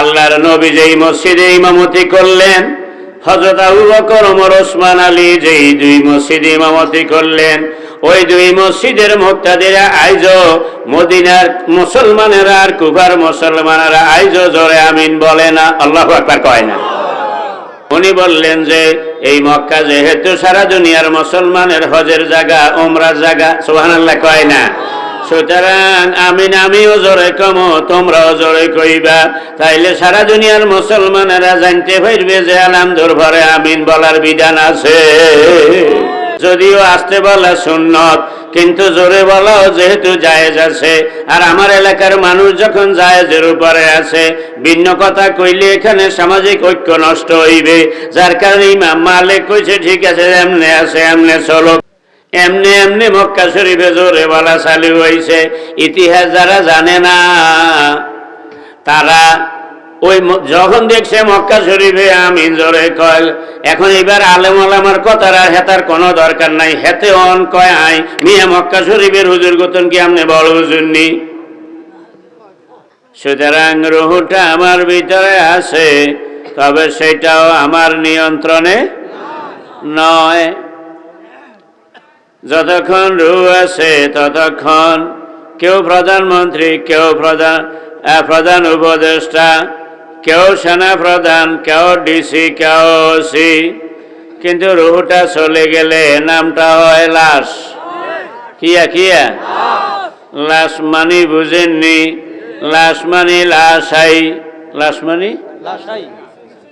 আল্লাহর নবী যেই মসজিদে ইমামতি করলেন হজরত আবু বকর, ওমর, ওসমান, আলী যেই দুই মসজিদে ইমামতি করলেন, ওই দুই মসজিদের মুক্তাদিরা আইজ, মদিনার মুসলমানেরা আর কুফার মুসলমানেরা আইজ, জোরে আমিন বলে না, আল্লাহ একবার কয় না। উনি বললেন যে, এই মক্কা যেহেতু সারা দুনিয়ার মুসলমানের হজের জায়গা ওমরার জায়গা, সুবহানাল্লাহ কয় না। সুতরাং আমিন, আমিও জোরে কম তোমরাও জোরে কইবা। তাইলে সারা দুনিয়ার মুসলমানেরা জানতে পারবে যে আলামদুর ভরে আমিন বলার বিধান আছে। যদিও আসতে বলা সুন্নত, কিন্তু জোরে বলাও যেহেতু জায়েজ আছে। আর আমার এলাকার মানুষ যখন জায়েজের উপরে আছে, ভিন্ন কথা কইলে এখানে সামাজিক ঐক্য নষ্ট হইবে। যার কারণে মালিক কইছে, ঠিক আছে, এমনে আছে, এমনে চলো। এমনি এমনি মক্কা শরীফে জোরে বলা চালু হয়েছে ইতিহাস যারা জানে না, তারা ওই যখন দেখছে মক্কা শরীফে আমিন জোরে কয়, এখন এবার আলেম আলামার কথার আর হেতার কোনো দরকার নাই। হেতে অন কয় আই, মিয়া মক্কা শরীফের হুজুর গতন কি আপনি বড় হুজুর নি? সুতরাং রুহুটা আমার ভিতরে আছে, তবে সেটাও আমার নিয়ন্ত্রণে নয়। যতক্ষণ রু আছে ততক্ষণ কেউ প্রধানমন্ত্রী, কেউ প্রধান প্রধান উপদেষ্টা, কেউ সেনা প্রধান কেউ ডিসি, কেউ ওসি। কিন্তু রুহুটা চলে গেলে নামটা হয় লাশ। কিয়া কিয়া? লাশ মানি বুঝেননি। লাশ মানি লাশাই। লাশ মানি?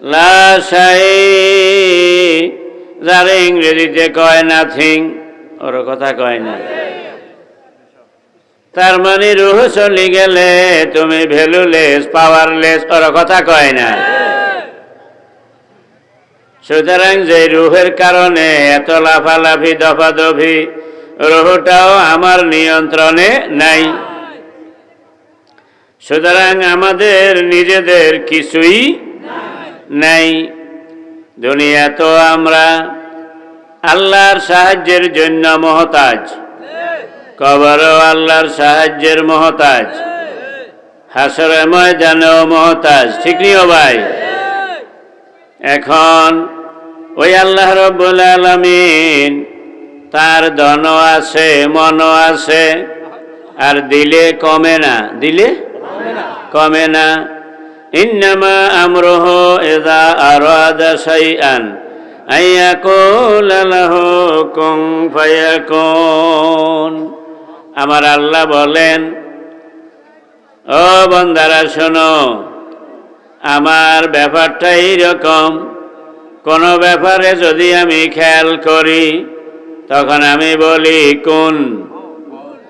লাশাই। যারা ইংরেজিতে কয় নাথিং। ওর কথা কয় না। তার মানে রুহ চলে গেলে তুমি ভ্যালুলেস পাওয়ারলেস ওর কথা কয় না। সুতরাং যে রুহের কারণে এত লাফালাফি, দফাদফি, রুহটাও আমার নিয়ন্ত্রণে নাই। সুতরাং আমাদের নিজেদের কিছুই নাই। দুনিয়া তো আমরা আল্লাহর সাহায্যের জন্য মহতাজ। কবরও আল্লাহর সাহায্যের মহতাজ। হাসরে ময়দানেও মহতাজ। ঠিক ভাই? এখন ওই আল্লাহ রব্বুল আলমিন তার ধন আছে, মনও আছে, আর দিলে কমে না। দিলে? কমে না। ইন্নামা আমরহ এদা আরাদা শাইআন। কুন। আমার আল্লাহ বলেন, ও বন্দারা, শোনো, আমার ব্যাপারটা এইরকম। কোনো ব্যাপারে যদি আমি খেয়াল করি, তখন আমি বলি কোন।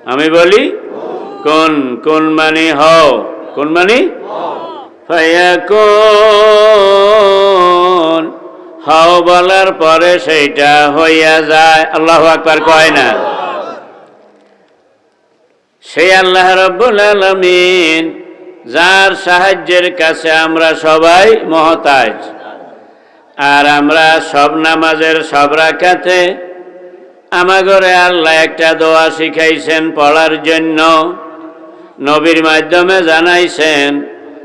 আমি বলি কোন। কোন মানে হও। কোন মানে ফায়াকুন হও বলার পরে সেইটা হইয়া যায়। আল্লাহ আকবার কয় না? সেই আল্লাহ রব্বুল আলমিন, যার সাহায্যের কাছে আমরা সবাই মহতাজ। আর আমরা সব নামাজের সব রাখাতে আমাগরে আল্লাহ একটা দোয়া শিখাইছেন পড়ার জন্য। নবীর মাধ্যমে জানাইছেন,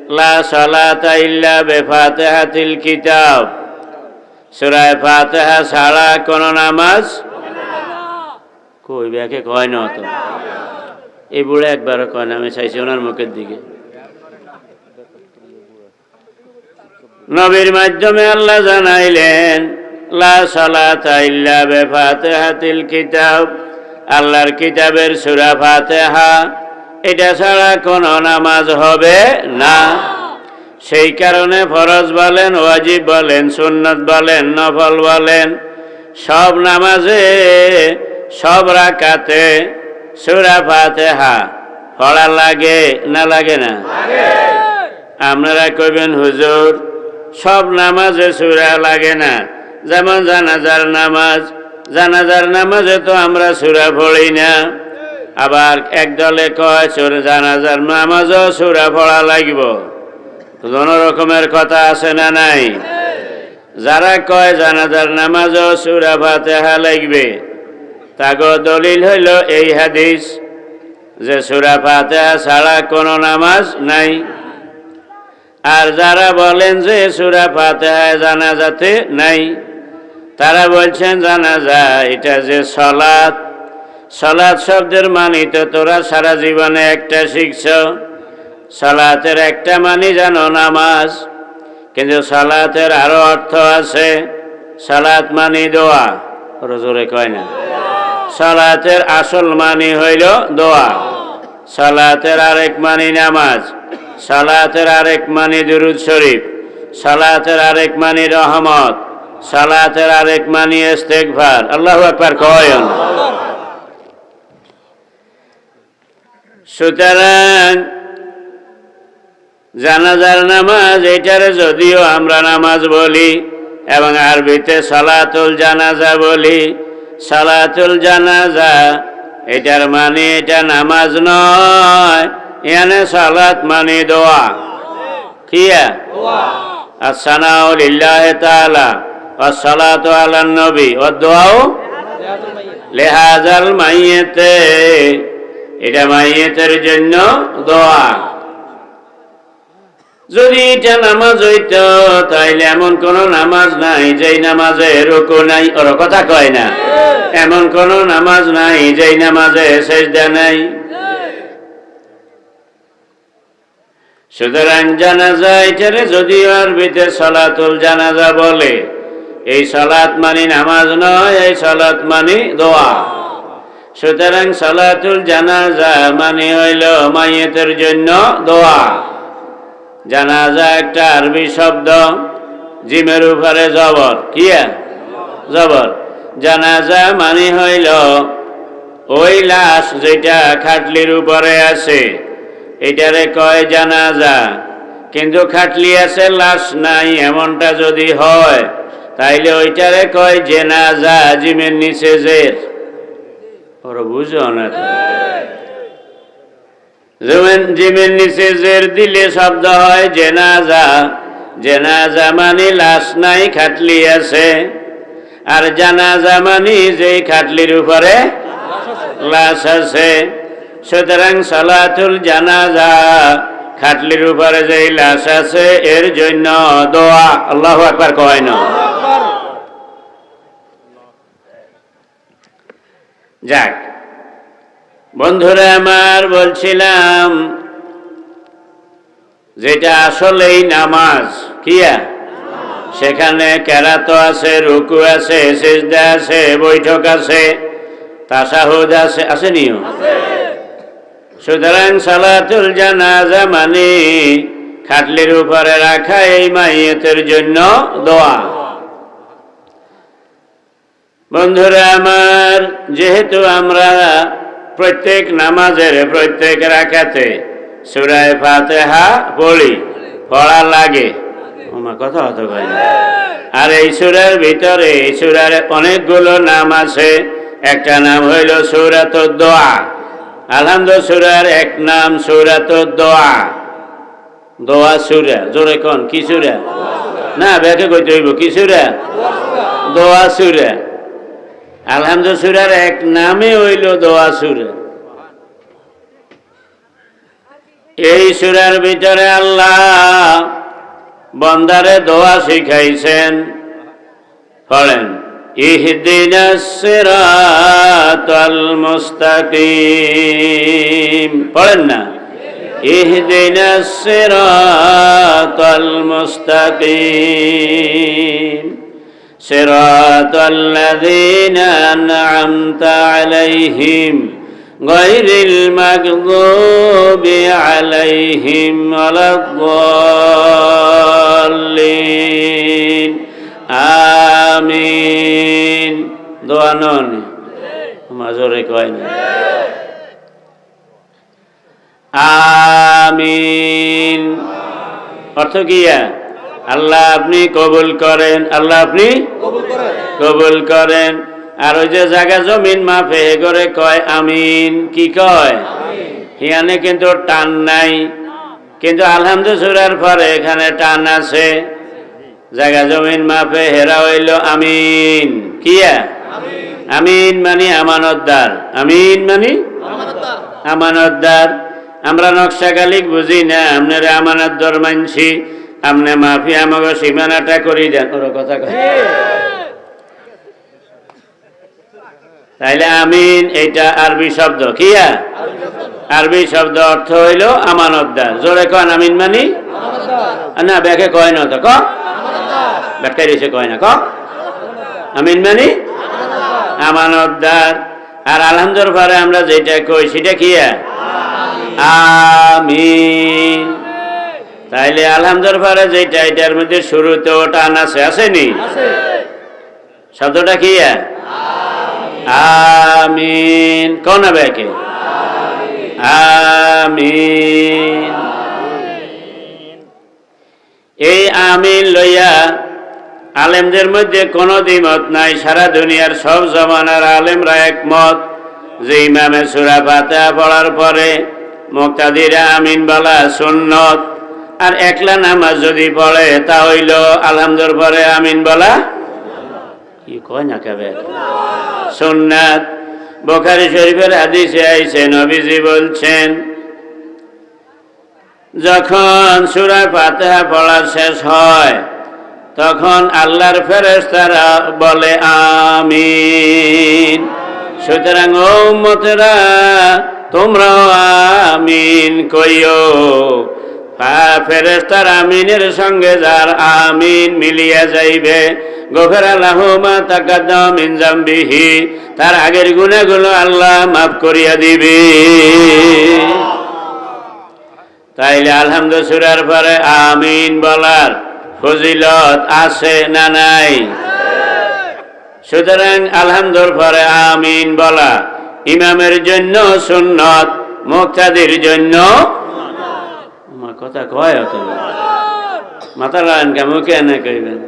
লা সালাতা ইল্লা বেফাতেহাতিল কিতাব। সুরায় ফাতেহা ছাড়া কোন নামাজ? কই কয় না তো? এই বুড়ে একবারও কয় না, আমি চাইছি ওনার মুখের দিকে। নবীর মাধ্যমে আল্লাহ জানাইলেন, লা সালাতা ইল্লা বেফাতেহাতিল কিতাব। আল্লাহর কিতাবের সূরা ফাতিহা, এটা ছাড়া কোনো নামাজ হবে না। সেই কারণে ফরজ বলেন ওয়াজিব বলেন সুন্নত বলেন নফল বলেন সব নামাজে সব রাকাতে সূরা ফাতিহা পড়া লাগে না লাগে না? আপনারা কইবেন হুজুর সব নামাজে সুরা লাগে না। যেমন জানাজার নামাজ জানাজার নামাজে তো আমরা সুরা পড়ি না। আবার এক দলে কয় সুর জানাজার নামাজও সুরা পড়া লাগিব। কোন রকমের কথা আছে না নাই? যারা কয় জানাজার নামাজও সুরা ফাতেহা লাগবে তাগো দলিল হইল এই হাদিস যে সুরা ফাতেহা ছাড়া কোনো নামাজ নাই। আর যারা বলেন যে সুরা ফাতেহায় জানাজাতে নাই, তারা বলছেন, জানাজা, এটা যে সলাৎ। সলাৎ শব্দের মানি তো তোরা সারা জীবনে একটা শিখছ। সলাতের একটা মানি জানো নামাজ, কিন্তু সালাতের আরও অর্থ আছে। সালাত মানি দোয়া। ওরা জোরে কয় না। সালাতের আসল মানি হইল দোয়া। সালাতের আরেক মানি নামাজ। সালাতের আরেক মানি দুরুদ শরীফ। সালাতের আরেক মানি রহমত। সালাতের আরেক মানি ইস্তেগফার। আল্লাহ আকবার কয়ন সুতরাং জানাজার নামাজ, এটারে যদিও আমরা নামাজ বলি এবং আরবিতে সালাতুল জানাজা বলি। সালাতুল জানাজা, এটার মানে এটা নামাজ নয়। এখানে সালাত মানে দোয়া। কিয়া আসসানাউ লিল্লাহ তাআলা আলান নবী ওয়া দুআউ লেহাজাল মাইয়েতে। এটা মাইয়েতের জন্য দোয়া। যদি এটা নামাজ হইত তাইলে এমন কোন নামাজ নাই যেই নামাজে রুকু নাই। ওর কথা কয় না? এমন কোন নামাজ নাই যেই নামাজে সেজদা নাই। সুতরাং জানাজা এটারে যদিও আরবিতে সলাতুল জানাজা বলে এই সলাত মানি নামাজ নয় এই সলাত মানি দোয়া। সুতরাং সলাতুল জানাজা মানে হইল মাইয়েতের জন্য দোয়া। জানাজা একটা আরবি শব্দ, জিমের উপরে জবর। কিয়া? জবর। জানাজা মানে হইল, ওই লাশ যেটা খাটলির উপরে আছে, এটারে কয় জানাজা। কিন্তু খাটলি আছে, লাশ নাই, এমনটা যদি হয়, তাইলে ওইটারে কয় জেনাজা, জিমের নিচে জের। বুঝো না জিমের নিচে জের দিলে শব্দ হয়, জেনাজা জেনাজা মানে লাশ নাই, খাটলি আছে। আর জানাজা মানে যে খাটলির উপরে লাশ আছে। সুতরাং সালাতুল জানাজা খাটলির উপরে যে লাশ আছে, এর জন্য দোয়া। আল্লাহ একবার কয় না? যাক বন্ধুরা আমার বলছিলাম, যেটা আসলেই নামাজ, কিয়া? সেখানে কেরাত আছে, রুকু আছে আছে, বৈঠক আছে, তাসাহুদ আছে সুতরাং সালাতুল জানাজা মানে খাটলির উপরে রাখা এই মাইয়তের জন্য দোয়া। বন্ধুরা আমার, যেহেতু আমরা প্রত্যেক নামাজের প্রত্যেক রাখাতে সুরায় ফাতেহা পড়ি, পড়া লাগে। কথা আর এই সুরার ভিতরে, এই সুরার অনেকগুলো নাম আছে। একটা নাম হইল সৌরাত দোয়া। আলহামদ সুরার এক নাম সৌরাত দোয়া। দোয়া সুরা, জোরে কন? কি সুরা? না ব্যাকে কইতে হইব, কি সুরা? দোয়া সুরা। আলহামদ সুরার এক নামে হইল দোয়া সুরা। এই সুরার ভিতরে আল্লাহ বন্দারে দোয়া শিখাইছেন। পড়েন ইহদিনা সিরাতাল মুস্তাকিম। পড়েন না, ইহদিনা সিরাতাল মুস্তাকিম। صراط الذين أنعمت عليهم غير المغضوب عليهم ولا الضالين آمين দোয়া নন মাজরে কয় না আমিন অর্থ কিয়া আল্লাহ আপনি কবুল করেন আল্লাহ আপনি কবুল করেন। আর ওই যে জায়গা জমিন মাফে করে কয় আমিন কি কয়? হিয়ানে কিন্তু টান নাই। কিন্তু আলহামদুলিল্লাহর পরে এখানে টান আছে। জায়গা জমিন মাফে হেরা হইল আমিন। কিয়া আমিন। মানে আমানতদার। আমিন মানে আমানতদার। আমরা নকশা গালিক বুঝি না আপনারা আমানত দর মানছি। আমনে মাফি আমাকে সীমানাটা করি দেন। ওর কথা কয়। তাইলে আমিন এইটা আরবি শব্দ। কিয়া আরবি শব্দ। অর্থ হইল আমানতদার। জোরে কন আমিন মানি? না ব্যাকে কয় না তো ক? ব্যাখ্যায় দিয়েছে কয় না ক? আমিন মানি? আমানতদার। আর আলহামদুর পরে আমরা যেটা কই সেটা কি আমিন। তাইলে আলহামদুর পরে যেটা এটার মধ্যে শুরুতে ওটা আনাছে আসেনি শব্দটা কি আমিন। কোন ব্যাকে আমিন। এই আমিন লইয়া আলেমদের মধ্যে কোনো দ্বিমত নাই সারা দুনিয়ার সব জমানার আলেমরা একমত যে ইমামে সুরা পাতা পড়ার পরে মুক্তাদিরা আমিন বলা সুন্নত আর একলা নামাজ যদি পড়ে, তা হইল আলহামদুর পরে আমিন বলা। কি কয় না কেবে? সুন্নাত। বোখারি শরীফের হাদিসে আইছে, নবীজি বলছেন, যখন সুরা পাতাহা পড়া শেষ হয়, তখন আল্লাহর ফেরেশতারা বলে, আমিন। সুতরাং ও মতেরা তোমরাও আমিন কইও। ফেরেস্তার আমিনের সঙ্গে যার আমিন মিলিয়া যাইবে। গফের আল্লাহ মা তাকাদ্দাম মিন জামবিহি তার আগের গুণাগুলো আল্লাহ মাফ করিয়া দিবে। তাইলে আলহামদুলিল্লাহ সুরার পরে আমিন বলার ফজিলত আছে না নাই? সুতরাং আলহামদুর পরে আমিন বলা ইমামের জন্য সুন্নত, মুক্তাদির জন্য কথা কয় অত মাথা লাগান কেমন কেন কইবেন।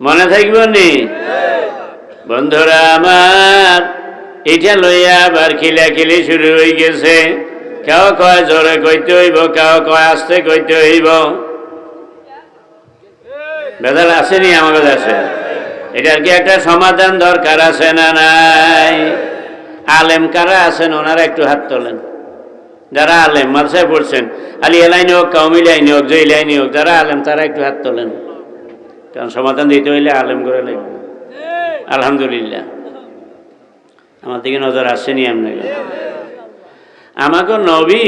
মনে থাকব নি? বন্ধুরা আমার এটা লইয়া আবার খিলাখিলি শুরু হয়ে গেছে। কেউ কয় জোরে কইতে হইব কেউ কয় আস্তে কইতে হইব। বেদাল আসেনি আমার কাছে আছে এটার কি একটা সমাধান দরকার আছে না নাই? আলেম কারা আছেন, ওনারা একটু হাত তোলেন। যারা আলেম, মাদ্রাসায় পড়ছেন আলী এলাইনি হোক কাউমি লাইনি হোক জয় লাইনি হোক, যারা আলেম, তারা একটু হাত তোলেন। কারণ সমাধান দিতে হইলে আলেম করে লাগবে আলহামদুলিল্লাহ। আমার দিকে নজর আসেনি আপনাকে আমাকে নবী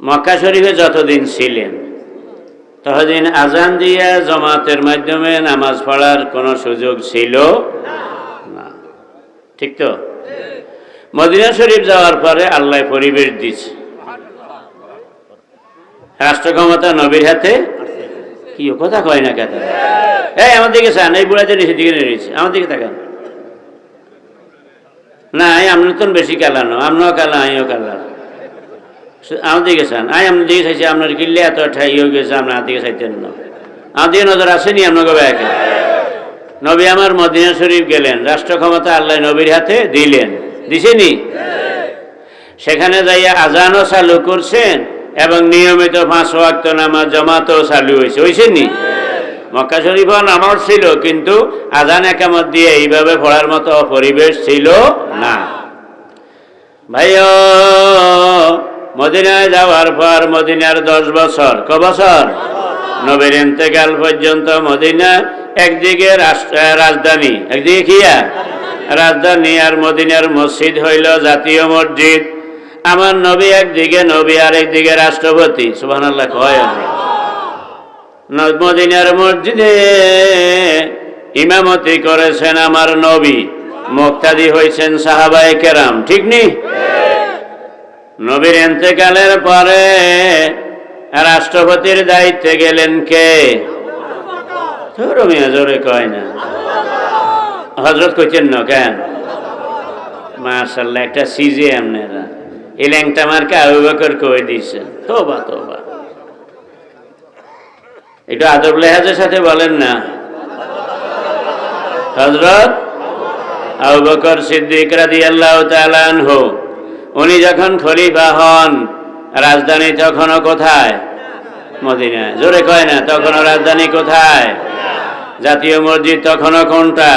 মক্কা শরীফে যতদিন ছিলেন, ততদিন আজান দিয়া জমাতের মাধ্যমে নামাজ পড়ার কোনো সুযোগ ছিল না। ঠিক তো? মদিনা শরীফ যাওয়ার পরে আল্লাহ পরিবেশ দিচ্ছে রাষ্ট্র ক্ষমতা নবীর হাতে? কি কথা কয় না কেন? এই, আমার দিকে চান, এই বুড়াতে নিচে দিকে নিয়েছে। আমার দিকে তাকান। না, এই আপনার তো বেশি কালানো আমরাও কালা, আমিও কালা। আমার দিকে চান, আই আপনার দিকে চাইছি আপনার কিনলে এত ঠাই হয়ে গেছে, আপনার দিকে চাইতেন না। আমার দিকে নজর আসেনি আপনাকে ব্যাগে নবী আমার মদিনা শরীফ গেলেন রাষ্ট্র ক্ষমতা আল্লাহ নবীর হাতে দিলেন। দিছেনি সেখানে যাইয়া আজানও চালু করছেন এবং নিয়মিত পাঁচ ওয়াক্ত নামাজ, জমাতও চালু হয়েছে হয়েছেনি মক্কা শরীফও নামাজ ছিল, কিন্তু আজান একামত দিয়ে এইভাবে পড়ার মতো পরিবেশ ছিল না। ভাইও, মদিনায় যাওয়ার পর মদিনার দশ বছর, ক বছর? নবীর ইন্তেকাল পর্যন্ত মদিনা একদিকে রাজধানী, একদিকে কিয়া রাজধানী আর মদিনার মসজিদ হইল জাতীয় মসজিদ। আমার নবী একদিকে, নবী আর একদিকে রাষ্ট্রপতি সুবাহ মদিনার মসজিদে ইমামতি করেছেন আমার নবী। মুক্তাদি হয়েছেন সাহাবাই কেরাম। ঠিক নি? নবীর এন্তেকালের পরে রাষ্ট্রপতির দায়িত্বে গেলেন কে? জোরে কয় না। হজরত কইছেন, না কেন? মার্শাল্লাহ একটা সিজে আপনারা। এই ল্যাংটা মার্কে আবু বকর দিয়েছেন তোবা তোবা একটু আদব লেহাজের সাথে বলেন না। হজরত আবু বকর সিদ্দিক রাদিয়াল্লাহু তাআলা আনহু, উনি যখন খলিফা হন, রাজধানী তখনও কোথায়? মদিনায়। জোরে কয় না, তখনও রাজধানী কোথায়? জাতীয় মসজিদ তখনও কোনটা?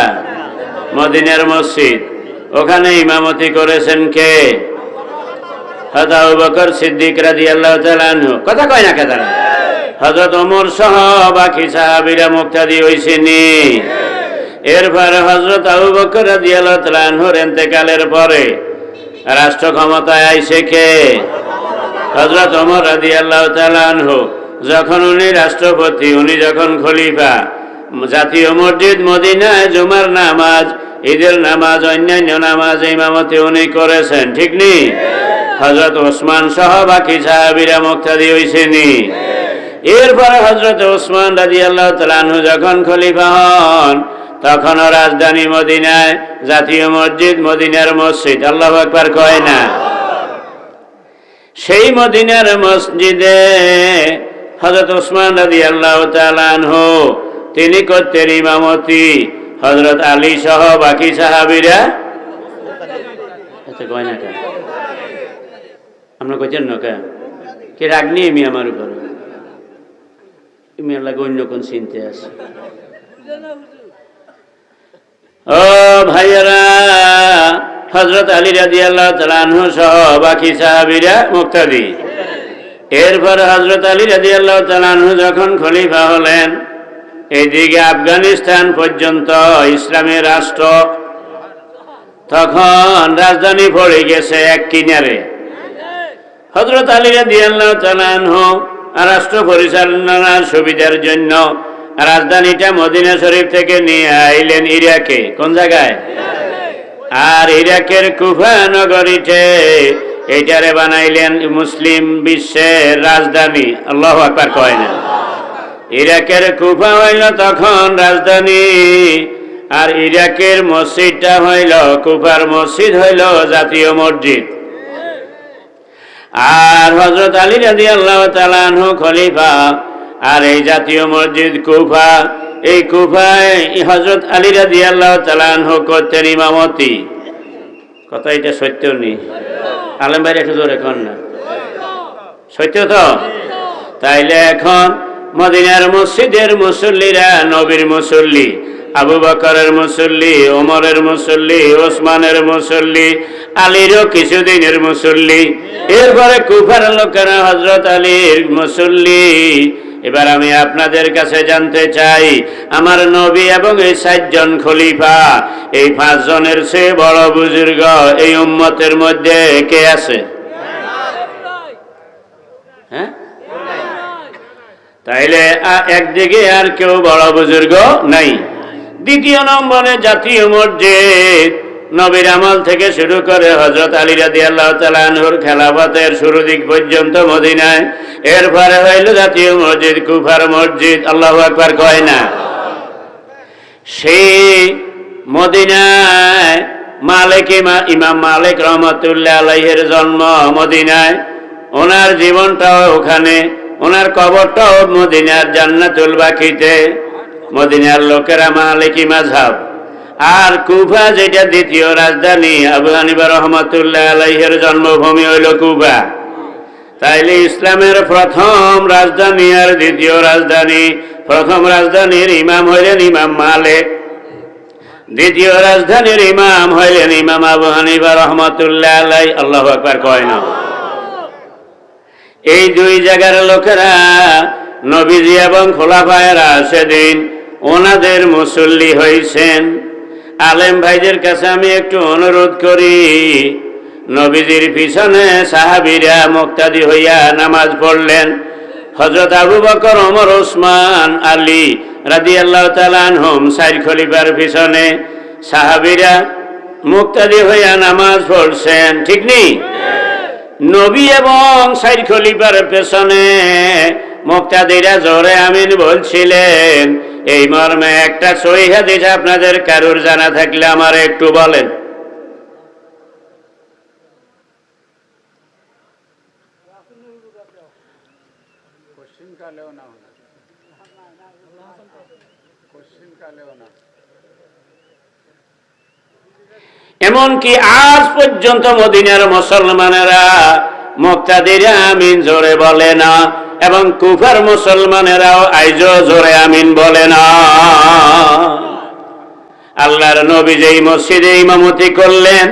মদিনার মসজিদ। ওখানে ইমামতি করেছেন কে? আবু বকর সিদ্দিক রাদিয়াল্লাহু তাআলা আনহু। কথা কয় না কেন হযরত ওমর সহ বাকি সাহাবীরা মুক্তাদি হইছেনি। এরপরে হযরত আবু বকর রাদিয়াল্লাহু তাআলা আনহুর ইন্তেকালের পরে রাষ্ট্র ক্ষমতায় আইসে কে? হজরত ওমর রাদিয়াল্লাহু তাআলা আনহু। যখন উনি রাষ্ট্রপতি, উনি যখন খলিফা জাতীয় মসজিদ, মদিনায় জুমার নামাজ, ঈদের নামাজ, অন্যান্য নামাজ ইমামতি উনি করেছেন, ঠিক নি? হজরত ওসমান সহ বাকি সাহাবিরা মুক্তাদি হইছেনি। এরপরে হজরত ওসমান রাজি আল্লাহ তালানহু যখন খলিফা হন, তখনও রাজধানী মদিনায় জাতীয় মসজিদ, মদিনার মসজিদ, আল্লাহ একবার কয় না? সেই মদিনার মসজিদে হজরত ওসমান রাজি আল্লাহ তালানহু তিনি করতেন ইমামতি। হজরত আলী সহ বাকি সাহাবিরা? আচ্ছা আপনার কইছেন না কেন? কি রাগ নিয়ে আমি আমার উপরে? তুমি আল্লাহ অন্য কোন চিনতে আছে। ও ভাইয়েরা হজরত আলী রাজি আল্লাহ তালানহু সহ বাকি সাহাবিরা মুক্তাদি। এরপর হজরত আলী রাজি আল্লাহ তালানহু যখন খলিফা হলেন এইদিকে আফগানিস্তান পর্যন্ত ইসলামী রাষ্ট্র তখন রাজধানী পড়ে গেছে এক কিনারে। হজরত আলী রাদিয়াল্লাহ তালানহ রাষ্ট্র পরিচালনার সুবিধার জন্য রাজধানীটা মদিনা শরীফ থেকে নিয়ে আইলেন ইরাকে। কোন জায়গায়? আর ইরাকের কুফা নগরীতে এইটারে বানাইলেন মুসলিম বিশ্বের রাজধানী। আল্লাহ আকবার কয় না। ইরাকের কুফা হইল তখন রাজধানী, আর ইরাকের মসজিদটা হইল, কুফার মসজিদ হইল জাতীয় মসজিদ। আর হজরত আলী রাজি আল্লাহ খলিফা, আর এই জাতীয় মসজিদ কুফা, এই কুফায় হজরত আলী রাজি আল্লাহ তালানহু করতেন ইমামতি। কথা এটা সত্য নেই আলম ভাই একটু জোরে কন না। সত্য তো? তাইলে এখন মদিনার মসজিদের মুসল্লিরা নবীর মুসল্লি, আবু বকরের মুসল্লি, ওমরের মুসল্লি, ওসমানের মুসল্লি, আলীরও কিছুদিনের মুসল্লি। এরপরে কুফার লোকেরা হজরত আলীর মুসল্লি। এবার আমি আপনাদের কাছে জানতে চাই, আমার নবী এবং এই সাতজন খলিফা, এই পাঁচজনের চেয়ে বড় বুজুর্গ এই উম্মতের মধ্যে কে আছে? হ্যাঁ? তাইলে একদিকে আর কেউ বড় বুজুর্গ নাই। দ্বিতীয় নম্বরে জাতীয় মসজিদ। নবীর আমল থেকে শুরু করে হজরত আলী রাদি আল্লাহ তালানহুর খেলাফতের শুরু দিক পর্যন্ত মদিনায়। এরপরে হইল জাতীয় মসজিদ, কুফার মসজিদ, আল্লাহ একবার কয় না? সেই মদিনায় মালিক ইমা- ইমাম মালিক রহমতুল্লাহ আলাইহের জন্ম মদিনায়। ওনার জীবনটাও ওখানে ওনার কবরটাও মদিনার জান্নাতুল বাকিতে, মদিনার লোকেরা মালিকি মাঝহাব। আর কুফা যেটা দ্বিতীয় রাজধানী, আবু হানিবা রহমতুল্লাহ আলাইহের জন্মভূমি হইল কুফা। তাইলে ইসলামের প্রথম রাজধানী আর দ্বিতীয় রাজধানী, প্রথম রাজধানীর ইমাম হইলেন ইমাম মালিক। দ্বিতীয় রাজধানীর ইমাম হইলেন ইমাম আবু হানিফা রহমতুল্লাহ আলাই আল্লাহ আকবার কয় না। এই দুই জায়গার লোকেরা নবীজি এবং খোলাফায়েরা সেদিন ওনাদের মুসল্লি হয়েছেন আলেম ভাইদের কাছে আমি একটু অনুরোধ করি, নবীজির পিছনে সাহাবিরা মুক্তাদি হইয়া নামাজ পড়লেন। হজরত আবু বকর, ওমর, ওসমান, আলী রাদি আল্লাহ তালানহম সাইর খলিফার পিছনে সাহাবিরা মুক্তাদি হইয়া নামাজ পড়ছেন, ঠিক নেই? নবী এবং সাইর খলিফার পেছনে মুক্তাদিরা জোরে আমিন বলছিলেন, এই মর্মে একটা সই হাদিস আপনাদের কারুর জানা থাকলে আমার একটু বলেন। কালেও না। কালেও না। এমনকি আজ পর্যন্ত মদিনার মুসলমানেরা মুক্তাদিরা আমিন জোরে বলে না, এবং কুফার মুসলমানেরাও আইজো জোরে আমিন বলে না। আল্লাহর নবী যেই মসজিদে ইমামতি করলেন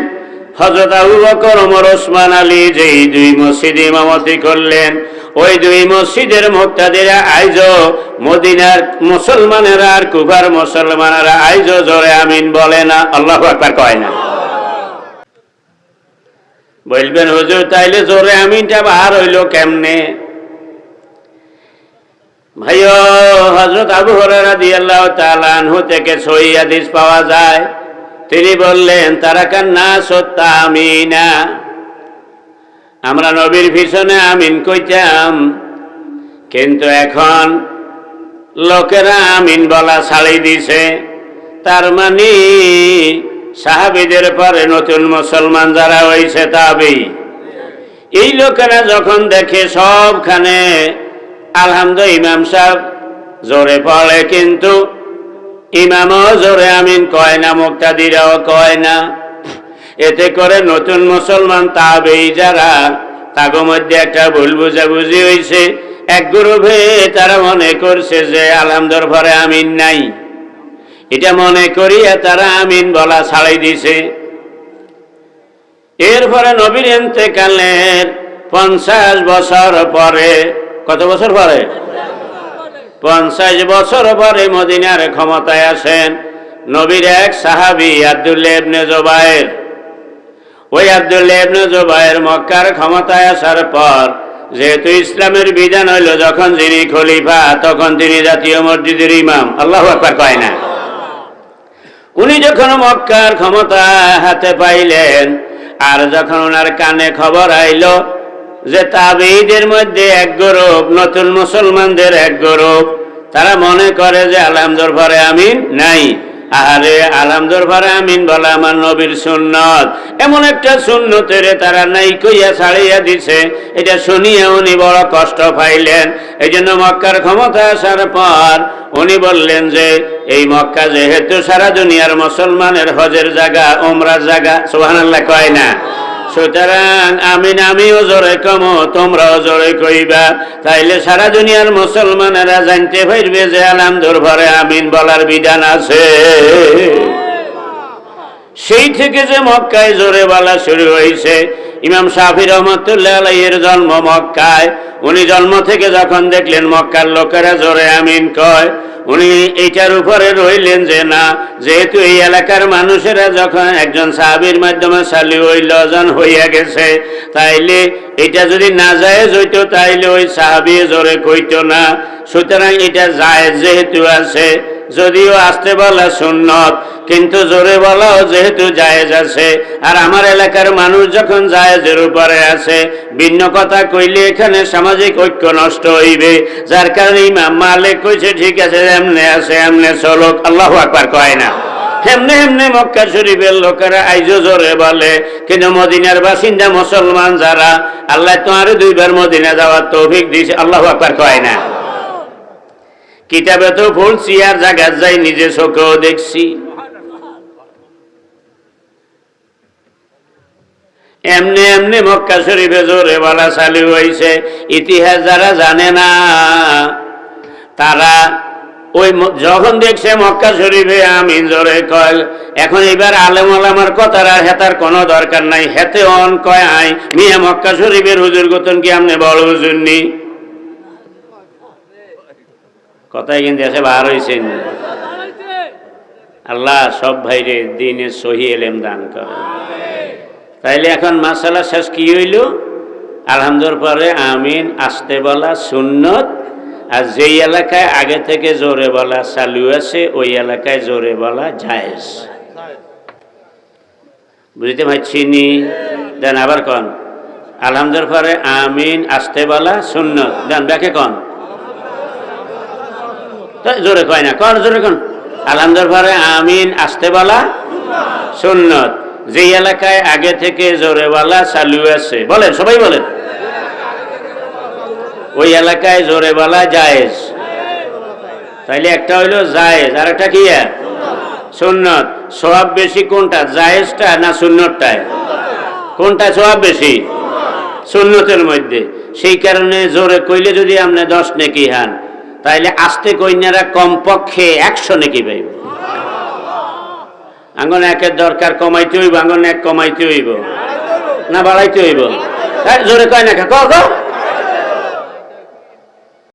হজরত আবু বকর, ওমর, ওসমান, আলী যেই দুই মসজিদ ইমামতি করলেন ওই দুই মসজিদের মুক্তাদিরা আইজ, মদিনার মুসলমানেরা আর কুফার মুসলমানেরা আইজ, জোরে আমিন বলে না। আল্লাহ একবার কয় না। বলবেন, হুজুর, তাইলে জোরে আমিনটা বার হইল কেমনে? ভাইও হজরত আবু হরারা দিয়াল্লাহ তালানহু থেকে সহি হাদিস পাওয়া যায়। তিনি বললেন তারা কান্না সত্তা আমিনা আমরা নবীর ভীষণে আমিন কইতাম। কিন্তু এখন লোকেরা আমিন বলা ছাড়ি দিছে। তার মানে সাহাবিদের পরে নতুন মুসলমান যারা হয়েছে তাবেই এই লোকেরা যখন দেখে সবখানে আলহামদু ইমাম সাহেব জোরে পড়ে কিন্তু ইমামও জোরে আমিন কয় না, মুক্তাদিরাও কয় না। এতে করে নতুন মুসলমান তাবেই যারা, তাগো মধ্যে একটা ভুল বুঝাবুঝি হয়েছে এক গ্রুপে তারা মনে করছে যে, আলহামদুর ভরে আমিন নাই। এটা মনে করিয়া তারা আমিন বলা ছাড়াই দিছে। এরপরে নবীর এতেকালের পঞ্চাশ বছর পরে, কত বছর পরে? পঞ্চাশ বছর পরে মদিনার ক্ষমতায় আসেন নবীর এক সাহাবি আব্দুল্লাহ জোবায়ের ওই আব্দুল্লাহ ইবনে মক্কার ক্ষমতায় আসার পর, যেহেতু ইসলামের বিধান হইল যখন যিনি খলিফা, তখন তিনি জাতীয় মসজিদের ইমাম। আল্লাহ কয় না? উনি যখন মক্কার ক্ষমতা হাতে পাইলেন, আর যখন ওনার কানে খবর আইল যে তাবেইদের মধ্যে এক গ্রুপ, নতুন মুসলমানদের এক গ্রুপ, তারা মনে করে যে আলহামদুর পরে আমিন নাই। আহারে আলহামদুর পরে আমিন বলা আমার নবীর সুন্নত। এমন একটা সুন্নতের তারা নাই কইয়া ছাড়িয়া দিছে। এটা শুনিয়া উনি বড় কষ্ট পাইলেন। এই জন্য মক্কার ক্ষমতা আসার পর উনি বললেন যে, এই মক্কা যেহেতু সারা দুনিয়ার মুসলমানের হজের জায়গা ওমরার জায়গা, সুবহানাল্লাহ কয় না? সুতরাং আমিন আমিও জোরে কম তোমরাও জোরে কইবা। তাইলে সারা দুনিয়ার মুসলমানেরা জানতে পারবে যে আলহামদুর ভরে আমিন বলার বিধান আছে। সেই থেকে যে মক্কায় জোরে বলা শুরু হয়েছে, ইমাম শাফি রহমতুল্লাহ আলাইয়ের জন্ম মক্কায়। উনি জন্ম থেকে যখন দেখলেন মক্কার লোকেরা জোরে আমিন কয় উনি এইটার উপরে রইলেন যে না, যেহেতু এই এলাকার মানুষেরা যখন একজন সাহাবির মাধ্যমে সালি ওই লজন হইয়া গেছে, তাইলে এটা যদি না যায় হইতো, তাইলে ওই সাহাবি জোরে কইতো না। সুতরাং এটা যায় যেহেতু আছে, যদিও আসতে বলা সুন্নত কিন্তু জোরে বলাও যেহেতু জায়েজ আছে। আর আমার এলাকার মানুষ যখন জায়েজের উপরে আছে, ভিন্ন কথা কইলে এখানে সামাজিক ঐক্য নষ্ট হইবে। যার কারণে ইমাম মালিক কইছে, ঠিক আছে এমনে আছে, এমনে চলক আল্লাহ আকবার কয় না। হেমনে হেমনে মক্কা শরীফের লোকেরা আইজো জোরে বলে কিন্তু মদিনার বাসিন্দা মুসলমান যারা? আল্লাহ তোমার দুইবার মদিনা যাওয়ার তৌফিক দিয়েছে। আল্লাহ আকবার কয় না। কিতাবে তো পড়ছি আর জায়গা যাই, নিজে চোখেও দেখছি। এমনি এমনি মক্কা শরীফে জোরে বলা চালু হয়েছে ইতিহাস যারা জানে না, তারা ওই যখন দেখছে মক্কা শরীফে আমি জোরে কয় এখন এবার আলেম আলামার কথার আর হেতার কোনো দরকার নাই। হেতে অন কয় আই, মিয়া মক্কা শরীফের হুজুর গতন কি আপনি বড় হুজুর নি? কথাই কিন্তু এসে বার হয়েছেন আল্লাহ সব ভাইরে দিনে সহি এলেম দান করে। তাইলে এখন মাসালা শেষ কি হইল? আলহামদুর পরে আমিন, আসতে বলা, সুন্নত। আর যেই এলাকায় আগে থেকে জোরে বলা চালু আছে, ওই এলাকায় জোরে বলা জায়েজ। বুঝতে পারছি নি? দেন আবার কন। আলহামদুর পরে আমিন, আসতে বলা, সুন্নত। দেন ব্যাকে কন। জোরে কয় না কন জোরে কন। আলহামদুর পরে আমিন, আসতে বলা, সুন্নত। যে এলাকায় আগে থেকে জোরে বলা চালু আছে, বলেন, সবাই বলেন। ওই এলাকায় জোরে বলা জায়েজ। তাইলে একটা হইল জায়েজ, আর একটা কি? সুন্নত। সবাব বেশি কোনটা, জায়েজটা না সুন্নতটায়? কোনটা সবাব বেশি? সুন্নতের মধ্যে। সেই কারণে জোরে কইলে যদি আপনি দশ নেকি হান, তাইলে আস্তে কইনারা কমপক্ষে একশো নেকি পাইব। আঙ্গন একের দরকার কমাইতে হইব আঙ্গন এক কমাইতে হইব। না বাড়াইতে হইব। জোরে কয় না ক?